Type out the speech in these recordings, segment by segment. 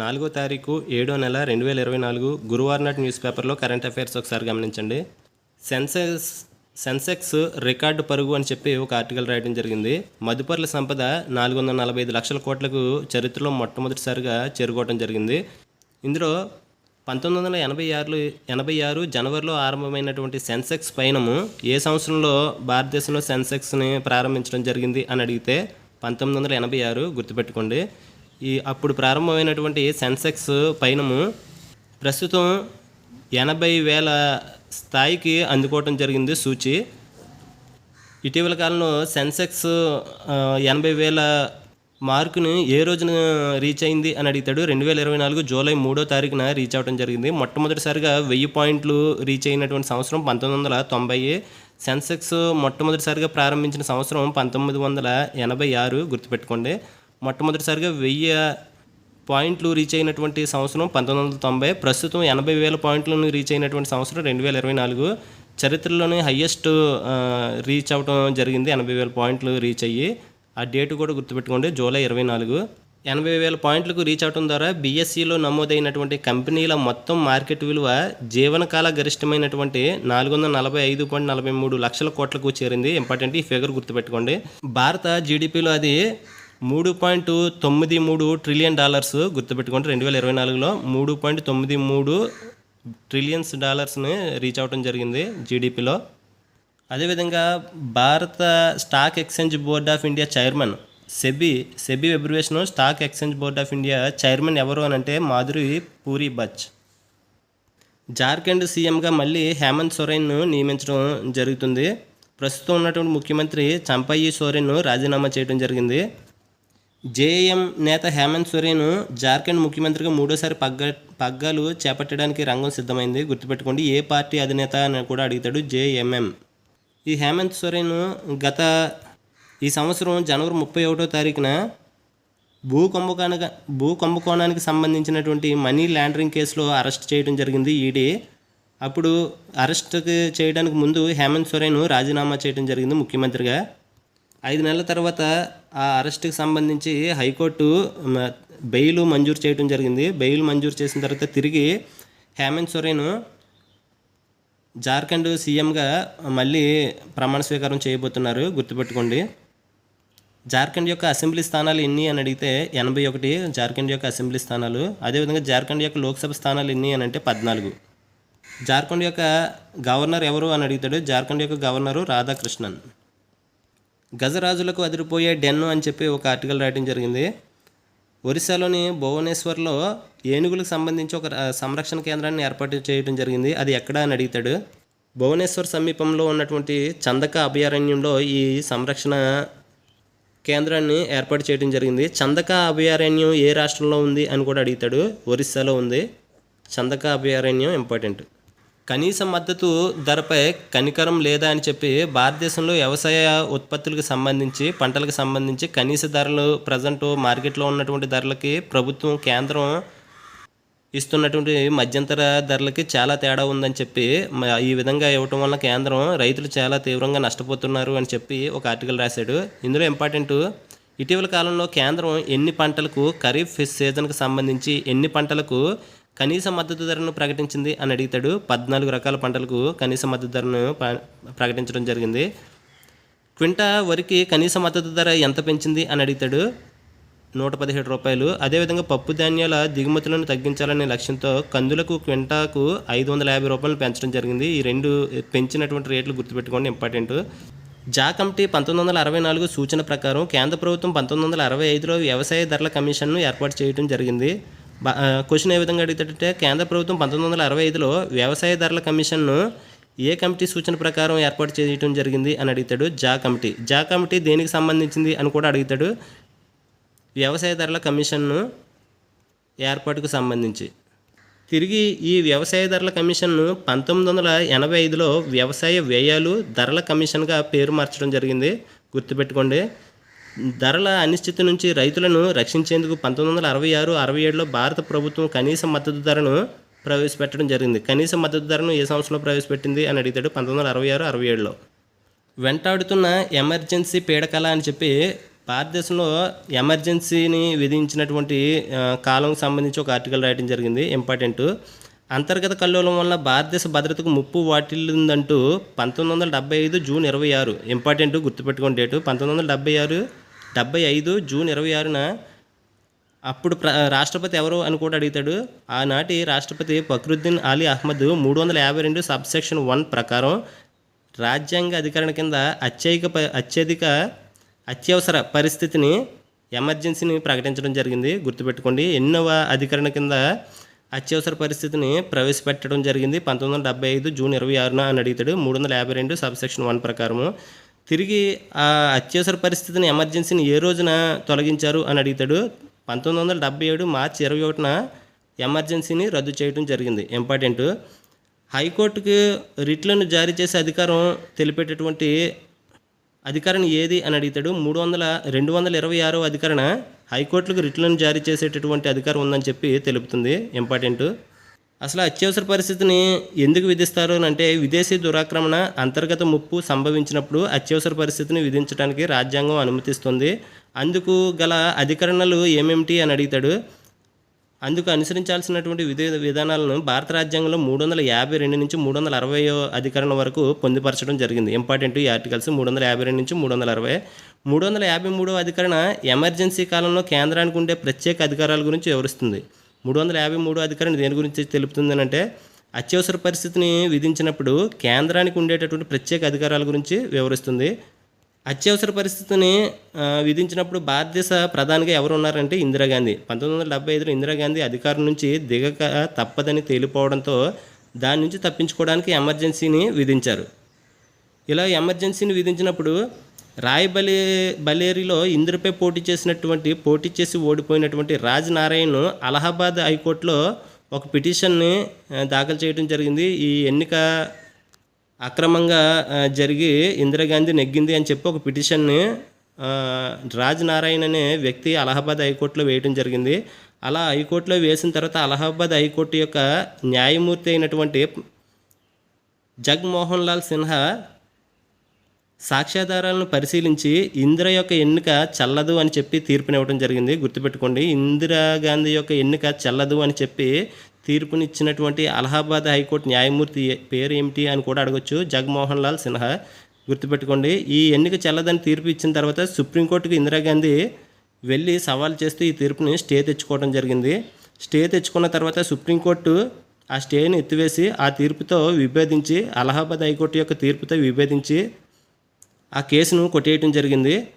నాలుగో తారీఖు ఏడో నెల రెండు వేల ఇరవై నాలుగు గురువారం నాటి న్యూస్ పేపర్లో కరెంట్ అఫైర్స్ ఒకసారి గమనించండి. సెన్సెక్స్ సెన్సెక్స్ రికార్డు పరుగు అని చెప్పి ఒక ఆర్టికల్ రాయడం జరిగింది. మదుపర్ల సంపద నాలుగు వందల నలభై ఐదు లక్షల కోట్లకు చరిత్రలో మొట్టమొదటిసారిగా చేరుకోవడం జరిగింది. ఇందులో పంతొమ్మిది వందల ఎనభై ఆరులో ఎనభై ఆరు జనవరిలో ఆరంభమైనటువంటి సెన్సెక్స్ పయనము ఏ సంవత్సరంలో భారతదేశంలో సెన్సెక్స్ని ప్రారంభించడం జరిగింది అని అడిగితే పంతొమ్మిది వందల ఎనభై ఆరు గుర్తుపెట్టుకోండి. ఈ అప్పుడు ప్రారంభమైనటువంటి సెన్సెక్స్ పయనము ప్రస్తుతం ఎనభై వేల స్థాయికి అందుకోవటం జరిగింది సూచి. ఇటీవల కాలంలో సెన్సెక్స్ ఎనభై వేల మార్కును ఏ రోజున రీచ్ అయింది అని అడుగుతాడు. రెండు వేల ఇరవై నాలుగు జూలై మూడో తారీఖున రీచ్ అవ్వడం జరిగింది. మొట్టమొదటిసారిగా వెయ్యి పాయింట్లు రీచ్ అయినటువంటి సంవత్సరం పంతొమ్మిది వందల తొంభై సెన్సెక్స్ మొట్టమొదటిసారిగా ప్రారంభించిన సంవత్సరం పంతొమ్మిది వందల ఎనభై ఆరు గుర్తుపెట్టుకోండి. మొట్టమొదటిసారిగా వెయ్యి పాయింట్లు రీచ్ అయినటువంటి సంవత్సరం పంతొమ్మిది వందల తొంభై. ప్రస్తుతం ఎనభై వేల పాయింట్లను రీచ్ అయినటువంటి సంవత్సరం రెండు వేల ఇరవై నాలుగు. చరిత్రలోనే హయ్యెస్ట్ రీచ్ అవ్వడం జరిగింది. ఎనభై వేల పాయింట్లు రీచ్ అయ్యి ఆ డేట్ కూడా గుర్తుపెట్టుకోండి జూలై ఇరవై నాలుగు. ఎనభై వేల పాయింట్లకు రీచ్ అవడం ద్వారా బీఎస్సీలో నమోదైనటువంటి కంపెనీల మొత్తం మార్కెట్ విలువ జీవనకాల గరిష్టమైనటువంటి నాలుగు వందల నలభై ఐదు పాయింట్ నలభై మూడు లక్షల కోట్లకు చేరింది. ఇంపార్టెంట్ ఈ ఫిగర్ గుర్తుపెట్టుకోండి. భారత జీడిపిలో అది మూడు పాయింట్ తొమ్మిది మూడు ట్రిలియన్ డాలర్స్ గుర్తుపెట్టుకోండి. రెండు వేల ఇరవై నాలుగులో మూడు పాయింట్ తొమ్మిది మూడు ట్రిలియన్స్ డాలర్స్ని రీచ్ అవ్వడం జరిగింది జీడిపిలో అదేవిధంగా భారత stock exchange board of India chairman SEBI SEBI abbreviation stock exchange board of India chairman ఎవరు అని అంటే మాధురి పూరి బచ్. జార్ఖండ్ సీఎంగా మళ్ళీ హేమంత్ సోరెన్ను నియమించడం జరుగుతుంది. ప్రస్తుతం ఉన్నటువంటి ముఖ్యమంత్రి చంపయ్యి సోరెన్ను రాజీనామా చేయడం జరిగింది. జేఎం నేత హేమంత్ సోరెన్ జార్ఖండ్ ముఖ్యమంత్రిగా మూడోసారి పగ్గ పగ్గాలు చేపట్టడానికి రంగం సిద్ధమైంది. గుర్తుపెట్టుకోండి ఏ పార్టీ అధినేత అని కూడా అడుగుతాడు జేఎంఎం ఈ హేమంత్ సోరెన్ గత ఈ సంవత్సరం జనవరి ముప్పై ఒకటో తారీఖున భూ కుంభకోణ భూ కుంభకోణానికి సంబంధించినటువంటి మనీ లాండరింగ్ కేసులో అరెస్ట్ చేయడం జరిగింది ఈడీ. అప్పుడు అరెస్ట్ చేయడానికి ముందు హేమంత్ సోరెన్ రాజీనామా చేయడం జరిగింది ముఖ్యమంత్రిగా. ఐదు నెలల తర్వాత ఆ అరెస్ట్కి సంబంధించి హైకోర్టు బెయిల్ మంజూరు చేయడం జరిగింది. బెయిల్ మంజూరు చేసిన తర్వాత తిరిగి హేమంత్ సోరెన్ జార్ఖండ్ సీఎంగా మళ్ళీ ప్రమాణ స్వీకారం చేయబోతున్నారు. గుర్తుపెట్టుకోండి. జార్ఖండ్ యొక్క అసెంబ్లీ స్థానాలు ఎన్ని అని అడిగితే ఎనభై ఒకటి జార్ఖండ్ యొక్క అసెంబ్లీ స్థానాలు అదేవిధంగా జార్ఖండ్ యొక్క లోక్సభ స్థానాలు ఎన్ని అని అంటే పద్నాలుగు. జార్ఖండ్ యొక్క గవర్నర్ ఎవరు అని అడుగుతాడు? జార్ఖండ్ యొక్క గవర్నరు రాధాకృష్ణన్. గజరాజులకు అదిరిపోయే డెన్ను అని చెప్పి ఒక ఆర్టికల్ రాయడం జరిగింది. ఒరిస్సాలోని భువనేశ్వర్లో ఏనుగులకు సంబంధించి ఒక సంరక్షణ కేంద్రాన్ని ఏర్పాటు చేయడం జరిగింది. అది ఎక్కడ అని అడుగుతాడు. భువనేశ్వర్ సమీపంలో ఉన్నటువంటి చందక అభయారణ్యంలో ఈ సంరక్షణ కేంద్రాన్ని ఏర్పాటు చేయడం జరిగింది. చందక అభయారణ్యం ఏ రాష్ట్రంలో ఉంది అని కూడా అడుగుతాడు. ఒరిస్సాలో ఉంది. చందక అభయారణ్యం ఇంపార్టెంట్. కనీస మద్దతు ధరపై కనికరం లేదా అని చెప్పి భారతదేశంలో వ్యవసాయ ఉత్పత్తులకు సంబంధించి పంటలకు సంబంధించి కనీస ధరలు ప్రజెంట్ మార్కెట్లో ఉన్నటువంటి ధరలకి ప్రభుత్వం కేంద్రం ఇస్తున్నటువంటి మధ్యంతర ధరలకి చాలా తేడా ఉందని చెప్పి ఈ విధంగా ఇవ్వటం వల్ల కేంద్రం రైతులు చాలా తీవ్రంగా నష్టపోతున్నారు అని చెప్పి ఒక ఆర్టికల్ రాశాడు. ఇందులో ఇంపార్టెంట్ ఇటీవల కాలంలో కేంద్రం ఎన్ని పంటలకు ఖరీఫ్ సీజన్కి సంబంధించి ఎన్ని పంటలకు కనీస మద్దతు ధరను ప్రకటించింది అని అడుగుతాడు. పద్నాలుగు రకాల పంటలకు కనీస మద్దతు ధరను ప్రకటించడం జరిగింది. క్వింటా వరికి కనీస మద్దతు ధర ఎంత పెంచింది అని అడుగుతాడు. నూట పదిహేడు రూపాయలు. అదేవిధంగా పప్పు ధాన్యాల దిగుమతులను తగ్గించాలనే లక్ష్యంతో కందులకు క్వింటాకు ఐదు వందల యాభై రూపాయలు పెంచడం జరిగింది. ఈ రెండు పెంచినటువంటి రేట్లు గుర్తుపెట్టుకోండి. ఇంపార్టెంట్. జా కమిటీ పంతొమ్మిది వందల అరవై నాలుగు సూచన ప్రకారం కేంద్ర ప్రభుత్వం పంతొమ్మిది వందల అరవై ఐదులో వ్యవసాయ ధరల కమిషన్ను ఏర్పాటు చేయడం జరిగింది. క్వశ్చన్ ఏ విధంగా అడిగితే కేంద్ర ప్రభుత్వం పంతొమ్మిది వందల అరవై ఐదులో వ్యవసాయ ధరల కమిషన్ను ఏ కమిటీ సూచన ప్రకారం ఏర్పాటు చేయడం జరిగింది అని అడుగుతాడు జా కమిటీ. జా కమిటీ దేనికి సంబంధించింది అని కూడా అడుగుతాడు. వ్యవసాయ ధరల కమిషన్ను ఏర్పాటుకు సంబంధించి. తిరిగి ఈ వ్యవసాయ ధరల కమిషన్ను పంతొమ్మిది వందల ఎనభై ఐదులో వ్యవసాయ వ్యయాలు ధరల కమిషన్గా పేరు మార్చడం జరిగింది. గుర్తుపెట్టుకోండి. ధరల అనిశ్చితి నుంచి రైతులను రక్షించేందుకు పంతొమ్మిది వందల అరవై ఆరు అరవై ఏడులో భారత ప్రభుత్వం కనీస మద్దతు ధరను ప్రవేశపెట్టడం జరిగింది. కనీస మద్దతు ధరను ఏ సంవత్సరంలో ప్రవేశపెట్టింది అని అడిగాడు పంతొమ్మిది వందల అరవై ఆరు అరవై ఏడులో. వెంటాడుతున్న ఎమర్జెన్సీ పీడకల అని చెప్పి భారతదేశంలో ఎమర్జెన్సీని విధించినటువంటి కాలం సంబంధించి ఒక ఆర్టికల్ రాయడం జరిగింది ఇంపార్టెంట్. అంతర్గత కల్లోలం వల్ల భారతదేశ భద్రతకు ముప్పు వాటిల్లిందంటూ పంతొమ్మిది వందల డెబ్బై ఐదు జూన్ ఇరవై ఆరు. ఇంపార్టెంట్ గుర్తుపెట్టుకోండి డేటు. పంతొమ్మిది వందల డెబ్బై ఆరు డెబ్బై ఐదు జూన్ ఇరవై ఆరున అప్పుడు ప్ర రాష్ట్రపతి ఎవరు అని కూడా అడుగుతాడు. ఆనాటి రాష్ట్రపతి ఫక్రుద్దీన్ అలీ అహ్మద్ మూడు వందల యాభై రెండు సబ్సెక్షన్ వన్ ప్రకారం రాజ్యాంగ అధికరణ కింద అత్యధిక ప అత్యధిక అత్యవసర పరిస్థితిని ఎమర్జెన్సీని ప్రకటించడం జరిగింది. గుర్తుపెట్టుకోండి ఎన్నవ అధికరణ కింద అత్యవసర పరిస్థితిని ప్రవేశపెట్టడం జరిగింది. పంతొమ్మిది వందల డెబ్బై ఐదు జూన్ ఇరవై ఆరున అని అడుగుతాడు. మూడు వందల యాభై రెండు సబ్సెక్షన్ వన్ ప్రకారము. తిరిగి ఆ అత్యవసర పరిస్థితిని ఎమర్జెన్సీని ఏ రోజున తొలగించారు అని అడుగుతాడు. పంతొమ్మిది వందల డెబ్బై ఏడు మార్చి ఇరవై ఒకటిన ఎమర్జెన్సీని రద్దు చేయడం జరిగింది. ఇంపార్టెంట్. హైకోర్టుకు రిట్లను జారీ చేసే అధికారం తెలిపేటటువంటి అధికారం ఏది అని అడుగుతాడు. మూడు వందల రెండు వందల ఇరవై ఆరో అధికారణ హైకోర్టులకు రిట్లను జారీ చేసేటటువంటి అధికారం ఉందని చెప్పి తెలుపుతుంది. ఇంపార్టెంట్. అసలు అత్యవసర పరిస్థితిని ఎందుకు విధిస్తారు అని అంటే విదేశీ దురాక్రమణ అంతర్గత ముప్పు సంభవించినప్పుడు అత్యవసర పరిస్థితిని విధించడానికి రాజ్యాంగం అనుమతిస్తుంది. అందుకు గల అధికరణలు ఏమేమిటి అని అడుగుతాడు. అందుకు అనుసరించాల్సినటువంటి విధి విధానాలను భారత రాజ్యాంగంలో మూడు వందల యాభై రెండు నుంచి మూడు వందల అరవై అధికరణ వరకు పొందుపరచడం జరిగింది. ఇంపార్టెంట్ ఈ ఆర్టికల్స్ మూడు వందల యాభై రెండు నుంచి మూడు వందల అరవై. మూడు వందల యాభై మూడో అధికరణ ఎమర్జెన్సీ కాలంలో కేంద్రానికి ఉండే ప్రత్యేక అధికారాల గురించి వివరిస్తుంది. మూడు వందల యాభై మూడు అధికరణ దేని గురించి తెలుపుతుంది అంటే అత్యవసర పరిస్థితిని విధించినప్పుడు కేంద్రానికి ఉండేటటువంటి ప్రత్యేక అధికారాల గురించి వివరిస్తుంది. అత్యవసర పరిస్థితిని విధించినప్పుడు భారతదేశ ప్రధానిగా ఎవరు ఉన్నారంటే ఇందిరాగాంధీ. పంతొమ్మిది వందల డెబ్బై ఐదులో ఇందిరాగాంధీ అధికారం నుంచి దిగక తప్పదని తేలిపోవడంతో దాని నుంచి తప్పించుకోవడానికి ఎమర్జెన్సీని విధించారు. ఇలా ఎమర్జెన్సీని విధించినప్పుడు రాయబలి బలేరిలో ఇందిరపై పోటీ చేసినటువంటి పోటీ చేసి ఓడిపోయినటువంటి రాజ్ నారాయణ్ అలహాబాద్ హైకోర్టులో ఒక పిటిషన్ని దాఖలు చేయడం జరిగింది. ఈ ఎన్నిక అక్రమంగా జరిగి ఇందిరాగాంధీ నెగ్గింది అని చెప్పి ఒక పిటిషన్ని రాజ్ నారాయణ్ అనే వ్యక్తి అలహాబాద్ హైకోర్టులో వేయడం జరిగింది. అలా హైకోర్టులో వేసిన తర్వాత అలహాబాద్ హైకోర్టు యొక్క న్యాయమూర్తి అయినటువంటి జగ్మోహన్ లాల్ సిన్హా సాక్ష్యాధారాలను పరిశీలించి ఇందిర యొక్క ఎన్నిక చల్లదు అని చెప్పి తీర్పునివ్వడం జరిగింది. గుర్తుపెట్టుకోండి ఇందిరాగాంధీ యొక్క ఎన్నిక చల్లదు అని చెప్పి తీర్పునిచ్చినటువంటి అలహాబాద్ హైకోర్టు న్యాయమూర్తి పేరు ఏమిటి అని కూడా అడగొచ్చు. జగన్మోహన్ లాల్ సిన్హా గుర్తుపెట్టుకోండి ఈ ఎన్నిక చెల్లదని తీర్పు ఇచ్చిన తర్వాత సుప్రీంకోర్టుకు ఇందిరాగాంధీ వెళ్ళి సవాల్ చేస్తూ ఈ తీర్పుని స్టే తెచ్చుకోవడం జరిగింది. స్టే తెచ్చుకున్న తర్వాత సుప్రీంకోర్టు ఆ స్టేని ఎత్తివేసి ఆ తీర్పుతో విభేదించి అలహాబాద్ హైకోర్టు యొక్క తీర్పుతో విభేదించి ఆ కేసును కొట్టేయటం జరిగింది.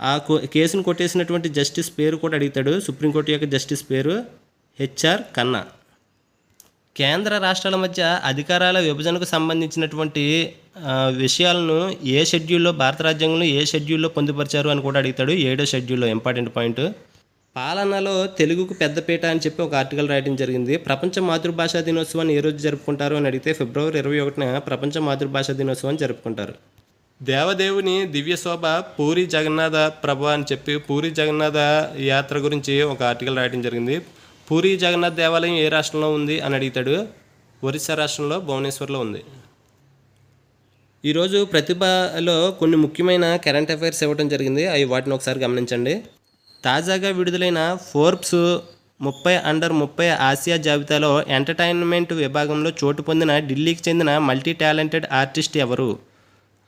ఆ కో- కేసును కొట్టేసినటువంటి జస్టిస్ పేరు కూడా అడుగుతాడు. సుప్రీంకోర్టు యొక్క జస్టిస్ పేరు హెచ్ఆర్ కన్నా కేంద్ర రాష్ట్రాల మధ్య అధికారాల విభజనకు సంబంధించినటువంటి విషయాలను ఏ షెడ్యూల్లో భారత రాజ్యాంగంలో ఏ షెడ్యూల్లో పొందుపరిచారు అని కూడా అడుగుతాడు. ఏడో షెడ్యూల్లో ఇంపార్టెంట్ పాయింట్. పాలనలో తెలుగుకు పెద్దపీట అని చెప్పి ఒక ఆర్టికల్ రాయడం జరిగింది. ప్రపంచ మాతృభాషా దినోత్సవాన్ని ఏ రోజు జరుపుకుంటారు అని అడిగితే ఫిబ్రవరి ఇరవై ఒకటిన ప్రపంచ మాతృభాషా దినోత్సవాన్ని జరుపుకుంటారు. దేవదేవుని దివ్య శోభ పూరి జగన్నాథ ప్రభ అని చెప్పి పూరి జగన్నాథ యాత్ర గురించి ఒక ఆర్టికల్ రాయడం జరిగింది. పూరి జగన్నాథ్ దేవాలయం ఏ రాష్ట్రంలో ఉంది అని అడుగుతాడు. ఒరిస్సా రాష్ట్రంలో భువనేశ్వర్లో ఉంది. ఈరోజు ప్రతిభలో కొన్ని ముఖ్యమైన కరెంట్ అఫైర్స్ ఇవ్వడం జరిగింది. అవి వాటిని ఒకసారి గమనించండి. తాజాగా విడుదలైన ఫోర్బ్స్ ముప్పై అండర్ ముప్పై ఆసియా జాబితాలో ఎంటర్టైన్మెంట్ విభాగంలో చోటు పొందిన ఢిల్లీకి చెందిన మల్టీ టాలెంటెడ్ ఆర్టిస్ట్ ఎవరు?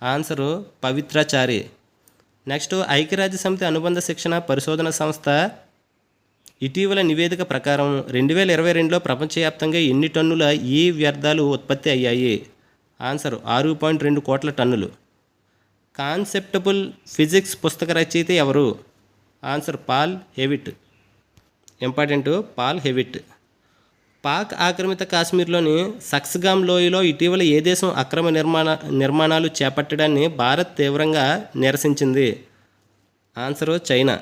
ఆన్సరు పవిత్రాచారి. నెక్స్ట్ ఐక్యరాజ్య సమితి అనుబంధ శిక్షణ పరిశోధన సంస్థ ఇటీవల నివేదిక ప్రకారం రెండు వేల ఇరవై రెండులో ప్రపంచవ్యాప్తంగా ఎన్ని టన్నుల ఈ వ్యర్థాలు ఉత్పత్తి అయ్యాయి? ఆన్సర్ ఆరు పాయింట్ రెండు కోట్ల టన్నులు. కాన్సెప్టబుల్ ఫిజిక్స్ పుస్తక రచయిత ఎవరు? Answer Paul Hewitt. Important Paul Hewitt. Pak ఆక్రమిత కాశ్మీర్లోని సక్స్గామ్ లోయలో ఇటీవల ఏ దేశం అక్రమ నిర్మాణ నిర్మాణాలు చేపట్టడాన్ని భారత్ తీవ్రంగా నిరసించింది. Answer China.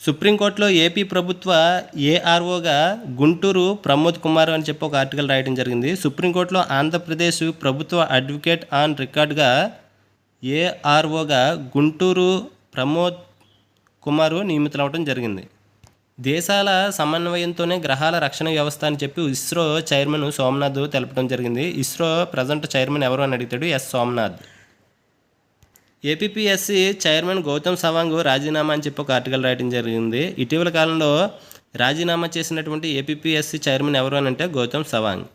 సుప్రీంకోర్టులో ఏపీ ప్రభుత్వ ఏఆర్ఓగా గుంటూరు ప్రమోద్ కుమార్ అని చెప్పి ఒక ఆర్టికల్ రాయడం జరిగింది. సుప్రీంకోర్టులో ఆంధ్రప్రదేశ్ ప్రభుత్వ అడ్వకేట్ ఆన్ రికార్డ్గా ఏఆర్ఓగా గుంటూరు ప్రమోద్ కుమారు నియమితులవడం జరిగింది. దేశాల సమన్వయంతోనే గ్రహాల రక్షణ వ్యవస్థ అని చెప్పి ఇస్రో చైర్మన్ సోమనాథ్ తెలపడం జరిగింది. ఇస్రో ప్రజెంట్ చైర్మన్ ఎవరు అని అడిగితాడు S Somanath. APPSC chairman Gautam Sawang రాజీనామా అని చెప్పి ఒక ఆర్టికల్ రాయడం జరిగింది. ఇటీవల కాలంలో రాజీనామా చేసినటువంటి ఏపీపీఎస్సీ చైర్మన్ ఎవరు అని అంటే గౌతమ్ సవాంగ్.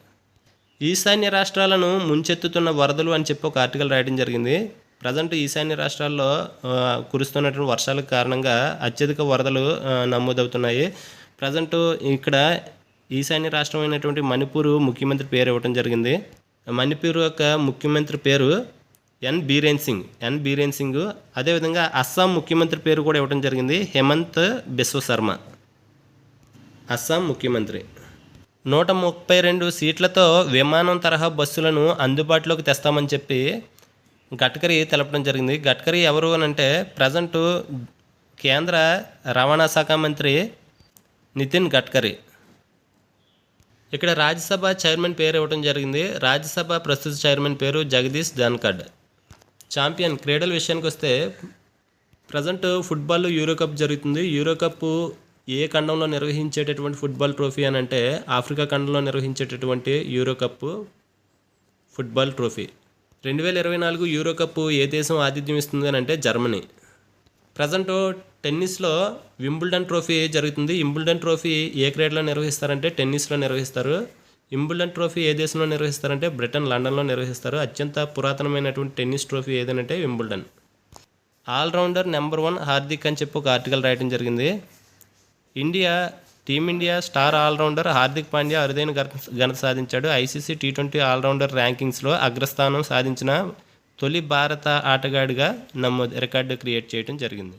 ఈశాన్య రాష్ట్రాలను ముంచెత్తుతున్న వరదలు అని చెప్పి ఒక ఆర్టికల్ రాయడం జరిగింది. ప్రజెంట్ ఈశాన్య రాష్ట్రాల్లో కురుస్తున్నటువంటి వర్షాల కారణంగా అత్యధిక వరదలు నమోదవుతున్నాయి. ప్రజెంట్ ఇక్కడ ఈశాన్య రాష్ట్రమైనటువంటి మణిపూర్ ముఖ్యమంత్రి పేరు ఇవ్వడం జరిగింది. మణిపూర్ యొక్క ముఖ్యమంత్రి పేరు ఎన్ బీరేన్ సింగ్. ఎన్ బీరేన్ సింగ్. అదేవిధంగా అస్సాం ముఖ్యమంత్రి పేరు కూడా ఇవ్వడం జరిగింది. హేమంత్ బిశ్వ శర్మ. అస్సాం ముఖ్యమంత్రి. నూట ముప్పై రెండు సీట్లతో విమానం తరహా బస్సులను అందుబాటులోకి తెస్తామని చెప్పి గడ్కరీ తెలపడం జరిగింది. గడ్కరీ ఎవరు అని అంటే ప్రజెంట్ కేంద్ర రవాణా శాఖ మంత్రి నితిన్ గడ్కరీ. ఇక్కడ రాజ్యసభ చైర్మన్ పేరు ఇవ్వడం జరిగింది. రాజ్యసభ ప్రస్తుత చైర్మన్ పేరు జగదీష్ ధన్కడ్ ఛాంపియన్ క్రీడల విషయానికి వస్తే ప్రజెంట్ ఫుట్బాల్ యూరో కప్ జరుగుతుంది. యూరో కప్ ఏ ఖండంలో నిర్వహించేటటువంటి ఫుట్బాల్ ట్రోఫీ అని అంటే ఆఫ్రికా ఖండంలో నిర్వహించేటటువంటి యూరో కప్ ఫుట్బాల్ ట్రోఫీ. రెండు వేల ఇరవై నాలుగు యూరో కప్ ఏ దేశం ఆతిథ్యం ఇస్తుంది అని అంటే జర్మనీ. ప్రజెంట్ టెన్నిస్లో వింబుల్డన్ ట్రోఫీ జరుగుతుంది? వింబుల్డన్ ట్రోఫీ ఏ క్రీడలో నిర్వహిస్తారంటే టెన్నిస్లో నిర్వహిస్తారు. వింబుల్డన్ ట్రోఫీ ఏ దేశంలో నిర్వహిస్తారంటే బ్రిటన్ లండన్లో నిర్వహిస్తారు. అత్యంత పురాతనమైనటువంటి tennis trophy ఏదనంటే Wimbledon all rounder number one Hardik అని చెప్పి ఒక ఆర్టికల్ రాయడం జరిగింది. India team India star all rounder Hardik Pandya అరుదైన ఘనత సాధించాడు. ICC T twenty all rounder ర్యాంకింగ్స్లో అగ్రస్థానం సాధించిన తొలి భారత ఆటగాడిగా నమోదు రికార్డు క్రియేట్ చేయడం జరిగింది.